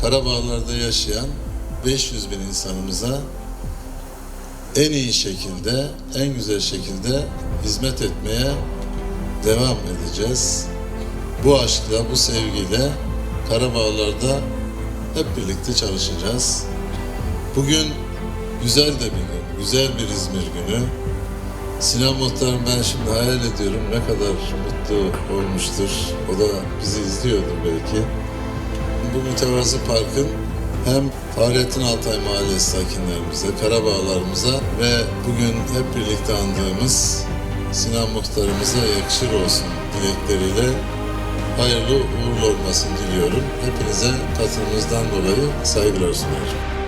Karabağlar'da yaşayan 500 bin insanımıza en iyi şekilde, en güzel şekilde hizmet etmeye devam edeceğiz. Bu aşkla, bu sevgiyle Karabağlar'da hep birlikte çalışacağız. Bugün güzel de bir gün, güzel bir İzmir günü. Sinan Muhtar'ım ben şimdi hayal ediyorum ne kadar mutlu olmuştur. O da bizi izliyordur belki. Bu mütevazı parkın hem Fahrettin Altay Mahallesi sakinlerimize, Karabağlarımıza ve bugün hep birlikte andığımız Sinan Muhtarımıza yakışır olsun dilekleriyle hayırlı uğurlu olmasını diliyorum. Hepinize katılımınızdan dolayı saygılar sunuyorum.